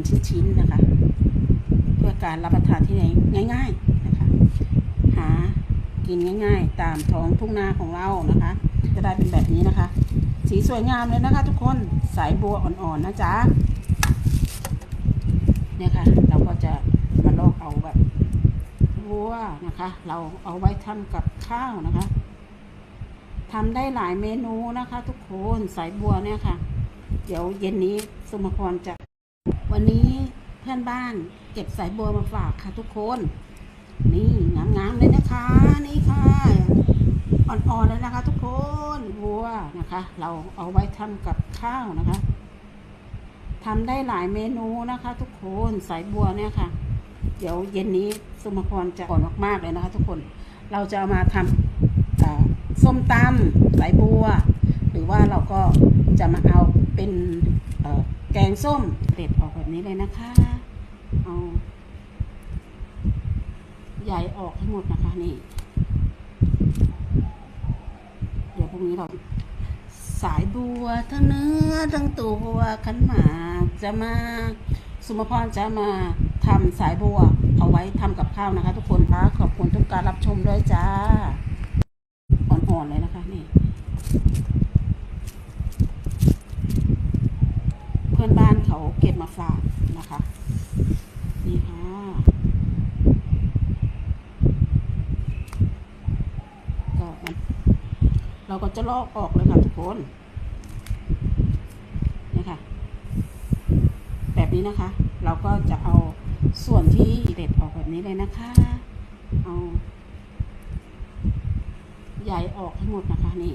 เป็นชิ้นๆนะคะ เพื่อการรับประทานที่ไหนง่ายๆนะคะ หากินง่าย ๆ ตามท้องทุ่งนาของเรานะคะ จะได้เป็นแบบนี้นะคะ สีสวยงามเลยนะคะ ทุกคนสายบัวอ่อนๆนะจ๊ะเนี่ยค่ะ เราก็จะมาลอกเอาแบบบัวนะคะ เราเอาไว้ทำกับข้าวนะคะทำได้หลายเมนูนะคะ ทุกคนสายบัวเนี่ยค่ะ เดี๋ยวเย็นนี้สุภพรจะ วันนี้เพื่อนบ้านเก็บสายบัวมาฝากค่ะทุกคน นี่งามๆเลยนะคะ นี่ค่ะอ่อนๆเลยนะคะ ทุกคนบัวนะคะ เราเอาไว้ทำกับข้าวนะคะทำได้หลายเมนูนะคะ ทุกคนสายบัวเนี่ยค่ะ เดี๋ยวเย็นนี้สุภพรจะอ่อนมากๆเลยนะคะ ทุกคนเราจะเอามาทำอ่าส้มตำสายบัว หรือว่าเราก็จะมาเอาเป็น แกงส้มเด็ดออกแบบนี้เลยนะคะ เอาใหญ่ออกให้งหมดนะคะนี่ เดี๋ยวพรุ่งนี้เราสายบัวทั้งเนื้อทั้งตัวขันหมากจะมา สุมพรจะมาทำสายบัว เอาไว้ทำกับข้าวนะคะ ทุกคนคะขอบคุณทุกการรับชมด้วยจ้าอ่อนๆเลยนะคะนี่ พื่อนบ้านเขาเก็บมาฝากนะคะ นี่ค่ะก็มันเราก็จะลอกออกเลยค่ะทุกคนนี่ค่ะ แบบนี้นะคะ เราก็จะเอาส่วนที่เด็ดออกแบบนี้เลยนะคะ เอาใยออกให้หมดนะคะนี่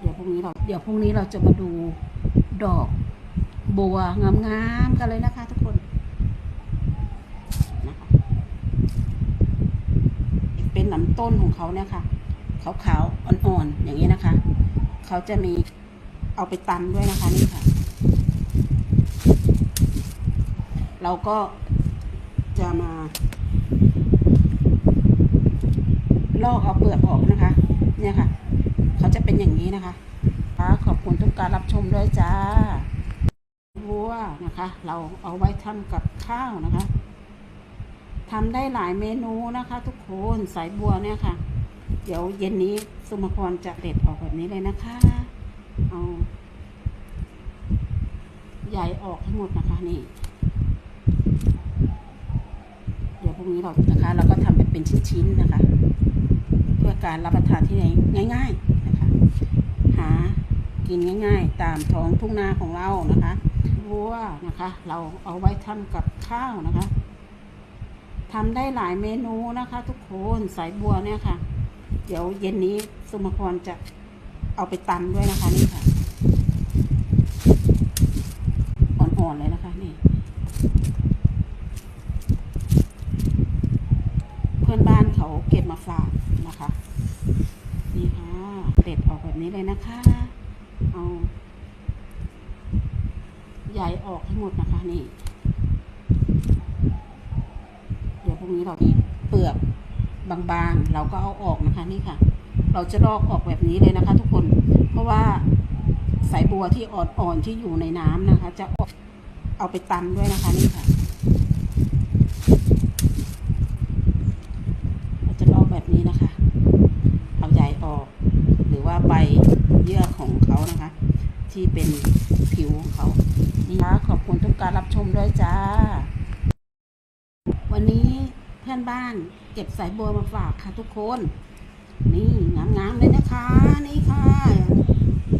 เดี๋ยว พรุ่งนี้เราเดี๋ยวพรุ่งนี้เราจะมาดูดอกบัวงามๆกันเลยนะคะ ทุกคนนะคะเป็นลำต้นของเขาเนี่ยค่ะขาวๆอ่อนๆอย่างนี้นะคะ เขาจะมีเอาไปตำด้วยนะคะนี่ค่ะ เราก็จะมา ลอกเอาเปลือกออกนะคะ เนี่ยค่ะ เขาจะเป็นอย่างนี้นะคะ การรับชมด้วยจ้าวัวนะคะ เราเอาไว้ทำกับข้าวนะคะทำได้หลายเมนูนะคะ ทุกคนสายบัวเนี่ยค่ะ เดี๋ยวเย็นนี้สุภพรจะเด็ดออกแบบนี้เลยนะคะ เอาใหญ่ออกให้หมดนะคะนี่ เดี๋ยวพรุ่งนี้เรานะคะ เราก็ทำเป็นชิ้นๆนะคะ เพื่อการรับประทานที่ไหนง่ายๆนะคะ หา กินง่าย ๆ ตามท้องทุ่งนาของเรานะคะวัวนะคะ เราเอาไว้ทำกับข้าวนะคะทำได้หลายเมนูนะคะ ทุกคนสายบัวเนี่ยค่ะ เดี๋ยวเย็นนี้สุภพรจะเอาไปตำด้วยนะคะนี่ค่ะอ่อนๆเลยนะคะนี่เพื่อนบ้านเขาเก็บมาฝากนะคะ นี่ค่ะเด็ดออกแบบนี้เลยนะคะ เอา ใยออกให้หมดนะคะนี่ เดี๋ยวพวกนี้เรามีเปลือกบางๆ เราก็เอาออกนะคะนี่ค่ะ เราจะลอกออกแบบนี้เลยนะคะ ทุกคน เพราะว่าสายบัวที่อ่อนๆที่อยู่ในน้ำนะคะ จะออกเอาไปตำด้วยนะคะนี่ค่ะ เราจะลอกแบบนี้นะคะ เอาใยออก หรือว่าใบเยื่อของเขานะคะ ที่เป็นผิวของเขานี่นะขอบคุณทุกการรับชมด้วยจ้า วันนี้เพื่อน บ้าน เก็บสายบัวมาฝากค่ะทุกคน นี่งามๆเลยนะคะ นี่ค่ะ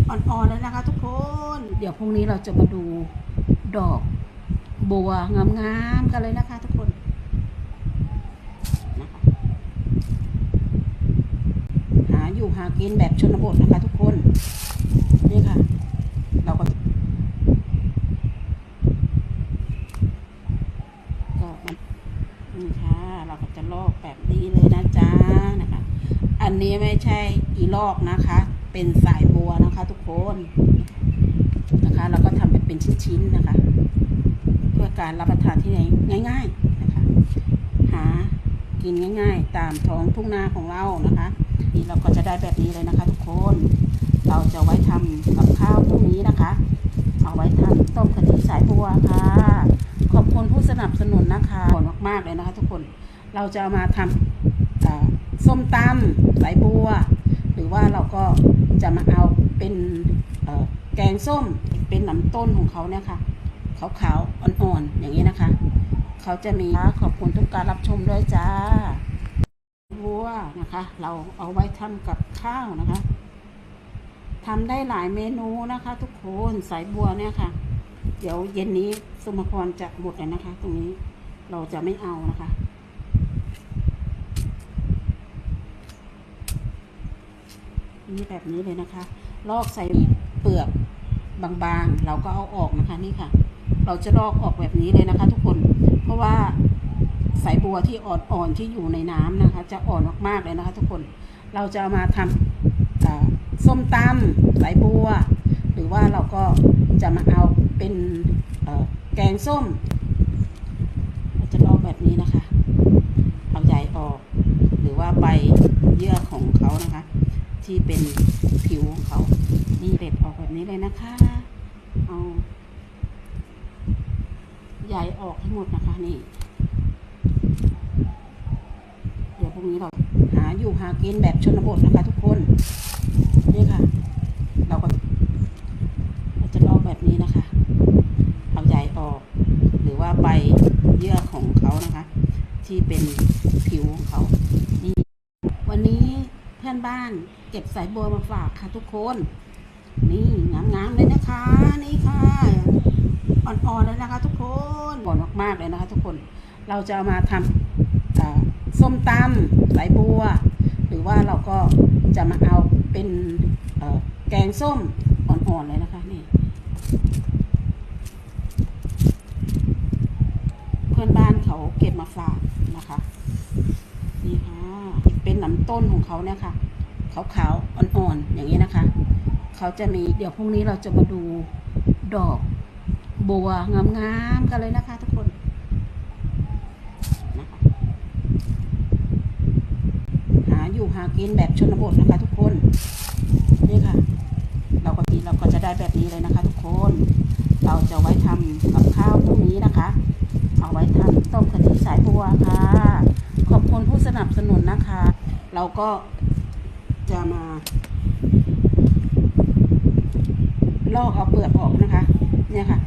อ่อนๆเลยนะคะ ทุกคน เดี๋ยวพรุ่งนี้เราจะมาดูดอกบัวงามๆกันเลยนะคะ ทุกคนหาอยู่หากินแบบชนบทนะคะ ทุกคน ไม่ใช่อีลอกนะคะ เป็นสายบัวนะคะ ทุกคนนะคะ เราก็ทำเป็นชิ้นๆนะคะ เพื่อการรับประทานที่ไหนง่าย ๆนะคะ หากินง่าย ๆ ตามท้องทุ่งนาของเรานะคะนี่เราก็จะได้แบบนี้เลยนะคะ ทุกคน เราจะไว้ทำกับข้าวพวกนี้นะคะ เอาไว้ทำต้มกะทิสายบัวค่ะ ขอบคุณผู้สนับสนุนนะคะขอบมากๆเลยนะคะ ทุกคน เราจะามาทำ ส้มตำสายบัว หรือว่าเราก็จะมาเอาเป็นแกงส้มเป็นน้ำต้นของเขาเนี่ยค่ะขาวๆอ่อนๆอย่างนี้นะคะ เขาจะมีขอบคุณทุกการรับชมด้วยจ้าบัวนะคะ เราเอาไว้ทำกับข้าวนะคะทำได้หลายเมนูนะคะ ทุกคนสายบัวเนี่ยค่ะ เดี๋ยวเย็นนี้สมพรจะหมดเลยนะคะ ตรงนี้เราจะไม่เอานะคะ นี่แบบนี้เลยนะคะ ลอกใส่เปลือกบางๆ เราก็เอาออกนะคะนี่ค่ะ เราจะลอกออกแบบนี้เลยนะคะ ทุกคน เพราะว่าสายบัวที่อ่อนๆที่อยู่ในน้ำนะคะ จะอ่อนมากๆเลยนะคะ ทุกคน เราจะเอามาทำอ่าส้มตำสายบัว หรือว่าเราก็จะมาเอาเป็นแกงส้ม เราจะลอกแบบนี้นะคะ เอาใหญ่ออก หรือว่าใบเยื่อของเขานะคะ ที่เป็นผิวของเขา นี่เด็ดออกแบบนี้เลยนะคะ เอาใหญ่ออกให้หมดนะคะนี่ เดี๋ยวพรุ่งนี้เราหาอยู่หากินแบบชนบทนะคะทุกคน นี่ค่ะ เราก็เราจะลอกแบบนี้นะคะ เอาใหญ่ออก หรือว่าใบเยื่อของเขานะคะ ที่เป็นผิวของเขา นี่ วันนี้เพื่อนบ้าน เก็บสายบัวมาฝากค่ะทุกคน นี่งามๆเลยนะคะ นี่ค่ะ อ่อนๆเลยนะคะ ทุกคนอ่อนมากๆเลยนะคะ ทุกคน เราจะเอามาทำส้มตำสายบัว หรือว่าเราก็จะมาเอาเป็นแกงส้มอ่อนๆเลยนะคะนี่เพื่อนบ้านเขาเก็บมาฝากนะคะ นี่ค่ะ เป็นลำต้นของเขาเนี่ยค่ะ ขาวๆอ่อนๆอย่างนี้นะคะ เขาจะมีเดี๋ยวพรุ่งนี้เราจะมาดูดอกบัวงามๆกันเลยนะคะ ทุกคนหาอยู่หากินแบบชนบทนะคะทุกคนนี่ค่ะ เราก็ทีเราก็จะได้แบบนี้เลยนะคะ ทุกคน เราจะไว้ทำกับข้าวพรุ่งนี้นะคะ เอาไว้ทำต้มกะทิสายบัวค่ะ ขอบคุณผู้สนับสนุนนะคะ เราก็ จะมา ลอกเอาเปลือกออกนะคะ เนี่ยค่ะ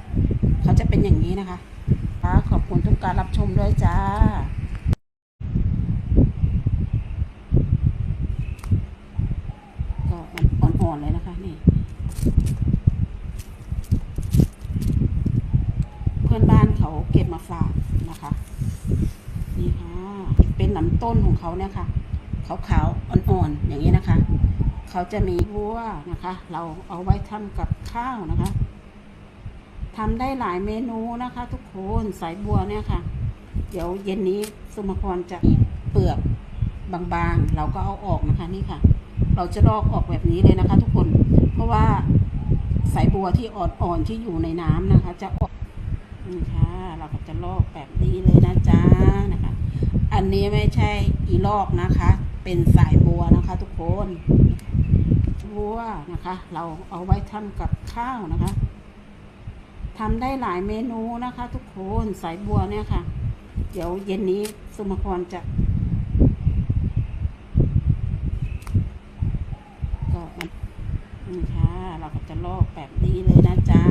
เขาจะเป็นอย่างนี้นะคะค่ะขอบคุณทุกการรับชมด้วยจ้าก็มันอ่อนๆเลยนะคะนี่ เพื่อนบ้านเขาเก็บมาฝากนะคะ นี่ค่ะ เป็นลำต้นของเขาเนี่ยค่ะ ขาวๆอ่อนๆอย่างนี้นะคะ เขาจะมีบัวนะคะ เราเอาไว้ทำกับข้าวนะคะทำได้หลายเมนูนะคะ ทุกคนสายบัวเนี่ยค่ะ เดี๋ยวเย็นนี้สมพรจะเปลือกบางๆ เราก็เอาออกนะคะนี่ค่ะ เราจะลอกออกแบบนี้เลยนะคะ ทุกคนเพราะว่าสายบัวที่อ่อนๆที่อยู่ในน้ำนะคะ จะออกนี่ค่ะ เราก็จะลอกแบบนี้เลยนะจ๊ะนะคะ อันนี้ไม่ใช่อีลอกนะคะ เป็นสายบัวนะคะ ทุกคนบัวนะคะ เราเอาไว้ทำกับข้าวนะคะทำได้หลายเมนูนะคะ ทุกคนสายบัวเนี่ยค่ะ เดี๋ยวเย็นนี้สมพรจะก็มันนี่ค่ะ เราก็จะลอกแบบนี้เลยนะจ๊ะ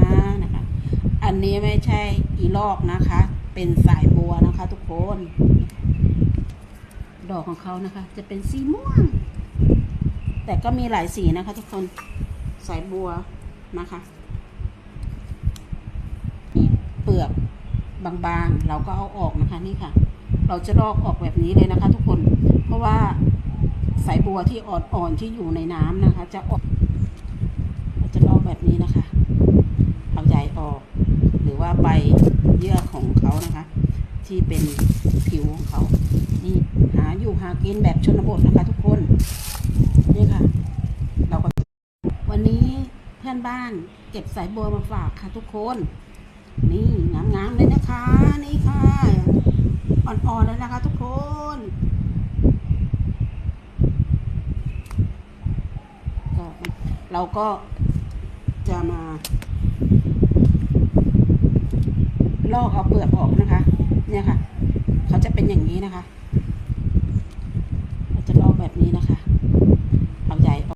นะคะ อันนี้ไม่ใช่อีลอกนะคะ เป็นสายบัวนะคะ ทุกคน ดอกของเขานะคะ จะเป็นสีม่วง แต่ก็มีหลายสีนะคะ ทุกคนสายบัวนะคะมีเปลือกบางๆ เราก็เอาออกนะคะนี่ค่ะ เราจะลอกออกแบบนี้เลยนะคะ ทุกคนเพราะว่าสายบัวที่อ่อนๆที่อยู่ในน้ำนะคะ จะออกเราจะลอกแบบนี้นะคะเอาใหญ่ออก หรือว่าใบเยื่อของเขานะคะ ที่เป็นผิวของเขาีหาอยู่หากินแบบชนบทนะคะทุกคน นี่ค่ะ เราก็วันนี้เพื่อนบ้านเก็บสายบัวมาฝากค่ะทุกคน นี่งามๆเลยนะคะ นี่ค่ะอ่อนๆเลยนะคะทุกคนก็เราก็จะมาลอกเอาเปลือกออกนะคะ เนี่ยค่ะ เขาจะเป็นอย่างนี้นะคะ นี้นะคะ